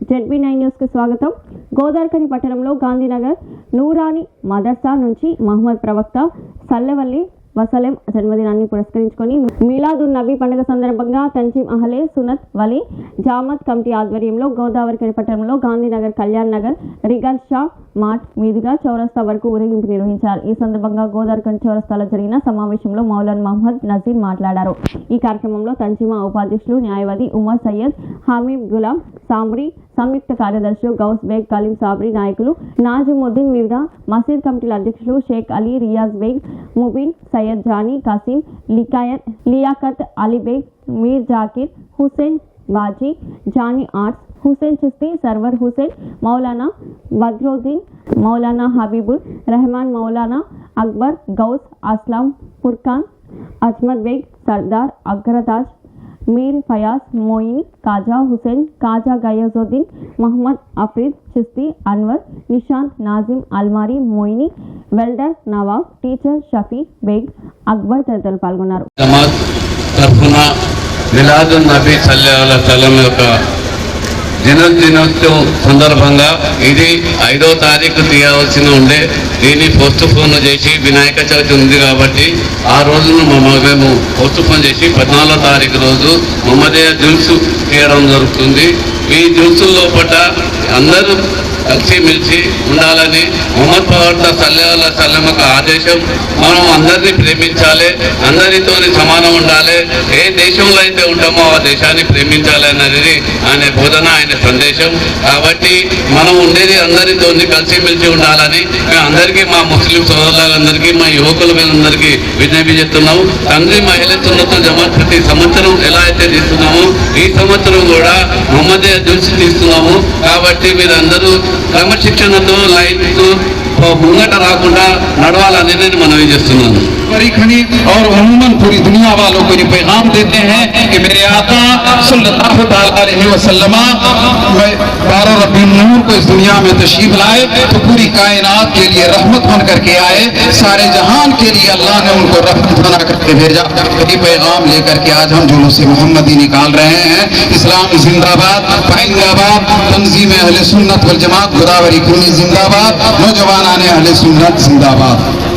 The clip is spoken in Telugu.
జెడ్బీ నైన్ న్యూస్కు స్వాగతం. గోదావరిఖని పట్టణంలో గాంధీనగర్ నూరాని మదర్సా నుంచి మహమ్మద్ ప్రవక్త సల్లెవల్లి వసలేం జన్మదినాన్ని పురస్కరించుకొని మీలాదున్ నబీ పండుగ సందర్భంగా తంజీం అహలే సునత్ వలి జామత్ కమిటీ ఆధ్వర్యంలో గోదావరి పట్టణంలో గాంధీనగర్ కళ్యాణ్ నగర్ రిగన్ షా మార్ట్ మీదుగా చౌరస్తా వరకు ఊరేగింపు నిర్వహించారు. ఈ సందర్భంగా గోదావరి చౌరస్తాలో జరిగిన సమావేశంలో మౌలాన్ మహమ్మద్ నజీర్ మాట్లాడారు. ఈ కార్యక్రమంలో తంజీమా ఉపాధ్యక్షులు న్యాయవాది ఉమర్ సయ్యద్ హమీద్ గులాం సాంబ్రి సంయుక్త కార్యదర్శులు గౌస్ బేగ్ కలీం సాబ్రీ నాయకులు నాజిముద్దీన్ వివిధ మసీద్ కమిటీల అధ్యక్షులు షేక్ అలీ రియాజ్ బేగ్ ముబీన్ సయ్యద్ జానీ కసీం లికాయత్ లియాకత్ అలీ బేగ్ మీర్ జాకిర్ హుసేన్ బాజీ జానీ ఆర్ట్స్ హుసేన్ చిస్తి సర్వర్ హుసేన్ మౌలానా బద్రుద్దీన్ మౌలానా హబీబుల్ రెహమాన్ మౌలానా అక్బర్ గౌస్ అస్లాం ఫుర్ఖాన్ అజ్మద్ బేగ్ సర్దార్ అగ్రతాజ్ మీర్ ఫయాజ్ మోయిన్ కాజా హుసేన్ కాజా గయాజుద్దీన్ మహమ్మద్ అఫ్రీద్ చిస్తి అన్వర్ నిషాంత్ నాజిమ్ అల్మారి మోయిని వెల్డర్ నవాబ్ టీచర్ షఫీ బేగ్ అక్బర్ తదితరులు పాల్గొన్నారు. తరఫున నబీ సల్లల్లాహు సలం యొక్క దినోత్సవం సందర్భంగా ఇది ఐదో తారీఖు తీయవలసిన ఉండే దీన్ని పోస్ట్ పోన్ చేసి వినాయక చవితి ఉంది కాబట్టి ఆ రోజును మమ్మ- మేము పోస్ట్ పోన్ చేసి పద్నాలుగో తారీఖు రోజు మమ్మదయ్య జ్యూస్ తీయడం జరుగుతుంది. ఈ దిల్సు లోపల అందరూ కలిసి మెలిసి ఉండాలని మొహమ్మద్ ప్రవర్త సల్లెల సల్లెమకు ఆదేశం. మనం అందరినీ ప్రేమించాలి అందరితో సమానం ఉండాలి. ఏ దేశంలో అయితే ఉంటామో ఆ దేశాన్ని ప్రేమించాలి అనేది ఆయన బోధన ఆయన సందేశం. కాబట్టి మనం ఉండేది అందరితో కలిసి మెలిసి ఉండాలని మేము అందరికీ మా ముస్లిం సోదరులందరికీ మా యువకులందరికీ విజ్ఞప్తి చేస్తున్నాము. తండ్రి మహిళ సున్నత జమాత్ ప్రతి సంవత్సరం ఎలా అయితే తీస్తున్నామో ఈ సంవత్సరం కూడా మమ్మదే దృష్టి తీస్తున్నాము కాబట్టి మీరందరూ క్రమశిక్షణతో లైన్తో ముంగట రాకుండా నడవాలని మనవి చేస్తున్నాను పరిఖని اور عموماً پوری دنیا والوں کو یہ پیغام دیتے ہیں کہ میرے آقا صلی اللہ علیہ وسلم بارہ ربی نور کو اس دنیا میں تشریف لائے تو پوری کائنات کے لیے رحمت بن کر کے آئے، سارے جہان کے لیے اللہ نے ان کو رحمت بنا کر کے بھیجا۔ یہ پیغام لے کر کے آج ہم جلوس محمدی نکال رہے ہیں۔ اسلام زندہ باد پائنگ آباد، تنظیم اہل سنت والجماعت گداوری کنی زندہ باد نوجوانان اہل سنت زندہ باد